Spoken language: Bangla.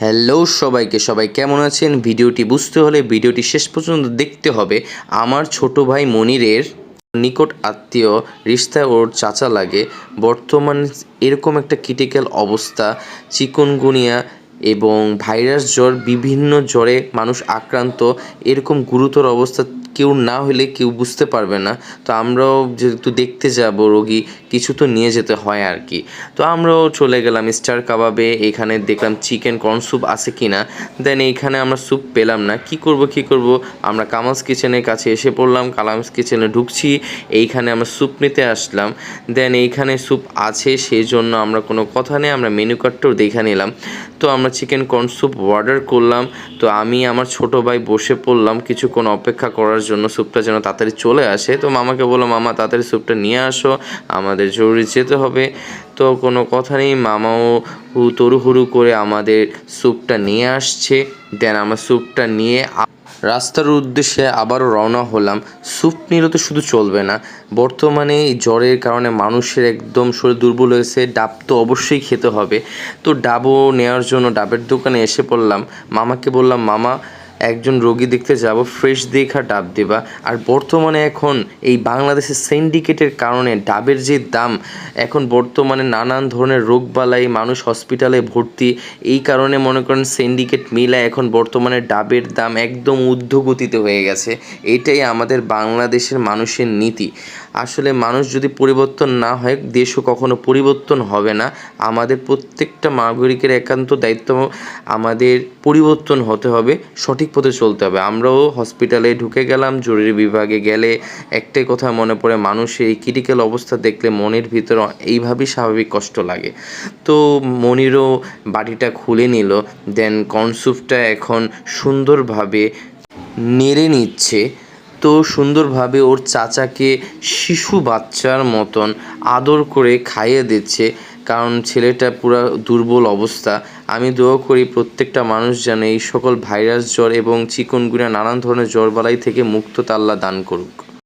হ্যালো সবাইকে, সবাই কেমন আছেন? ভিডিওটি বুঝতে হলে ভিডিওটি শেষ পর্যন্ত দেখতে হবে। আমার ছোট ভাই মনিরের নিকট আত্মীয় রিস্তায় ওর চাচা লাগে। বর্তমান এরকম একটা ক্রিটিক্যাল অবস্থা, চিকনগুনিয়া এবং ভাইরাস জ্বর, বিভিন্ন জ্বরে মানুষ আক্রান্ত। এরকম গুরুতর অবস্থা কেউ না হলে কেউ বুঝতে পারবে না। তো আমরাও যেহেতু দেখতে যাব, রোগী, কিছু তো নিয়ে যেতে হয় আর কি। তো আমরাও চলে গেলাম স্টার কাবাবে, এখানে দেখলাম চিকেন কর্ন স্যুপ আছে কি না দেন এইখানে আমরা স্যুপ পেলাম না। কি করব কি করব? আমরা কামাস কিচেনের কাছে এসে পড়লাম, কালামস কিচেনে ঢুকছি, এইখানে আমরা স্যুপ নিতে আসলাম। দেন এইখানে স্যুপ আছে সেই জন্য আমরা কোনো কথা নেই, আমরা মেনু কার্ডটাও দেখে নিলাম। তো আমরা চিকেন কর্ন স্যুপ অর্ডার করলাম। তো আমি, আমার ছোট ভাই বসে পড়লাম, কিছুক্ষণ অপেক্ষা করার জন্য স্যুপটা যেন তাড়াতাড়ি চলে আসে। তো মামাকে বললাম, মামা, তাড়াতাড়ি স্যুপটা নিয়ে আসো, আমাদের জরুরি যেতে হবে। তো কোনো কথা নেই, মামাও তড়ুহুড়ু করে আমাদের স্যুপটা নিয়ে আসছে। দেন আমরা স্যুপটা নিয়ে রাস্তার উদ্দেশ্যে আবারও রওনা হলাম। স্যুপ নিলে তো শুধু চলবে না। বর্তমানে এই জ্বরের কারণে মানুষের একদম শরীর দুর্বল হয়েছে, ডাব তো অবশ্যই খেতে হবে। তো ডাবও নেওয়ার জন্য ডাবের দোকানে এসে পড়লাম। মামাকে বললাম, মামা একজন রোগী দেখতে যাব ফ্রেশ দেখা ডাব দেবা। আর বর্তমানে এখন এই বাংলাদেশের সিন্ডিকেটের কারণে ডাবের যে দাম, এখন বর্তমানে নানান ধরনের রোগবালাই, মানুষ হসপিটালে ভর্তি। এই কারণে মনে করেন সিন্ডিকেট মিলা এখন বর্তমানে ডাবের দাম একদম ঊর্ধ্বগতিতে হয়ে গেছে। এটাই আমাদের বাংলাদেশের মানুষের নীতি। আসলে মানুষ যদি পরিবর্তন না হয়, দেশও কখনো পরিবর্তন হবে না। আমাদের প্রত্যেকটা নাগরিকের একান্ত দায়িত্ব আমাদের পরিবর্তন হতে হবে, সঠিক পথে চলতে হবে। আমরাও হসপিটালে ঢুকে গেলাম, জরুরি বিভাগে গেলে একটাই কথা মনে পড়ে মানুষের এই ক্রিটিক্যাল অবস্থা দেখলে মনের ভিতরে এইভাবেই স্বাভাবিক কষ্ট লাগে। তো মনিরও বাড়িটা খুলে নিল দেন কনসুপটা এখন সুন্দরভাবে নেড়ে নিচ্ছে। তো সুন্দরভাবে ওর চাচাকে শিশু বাচ্চার মতন আদর করে খাইয়ে দিচ্ছে, কারণ ছেলেটা পুরো দুর্বল অবস্থা। আমি দোয়া করি প্রত্যেকটা মানুষ যেন এই সকল ভাইরাস জ্বর এবং চিকনগুনিয়া নানান ধরনের জ্বর বালাই থেকে মুক্ত তাল্লা দান করুক।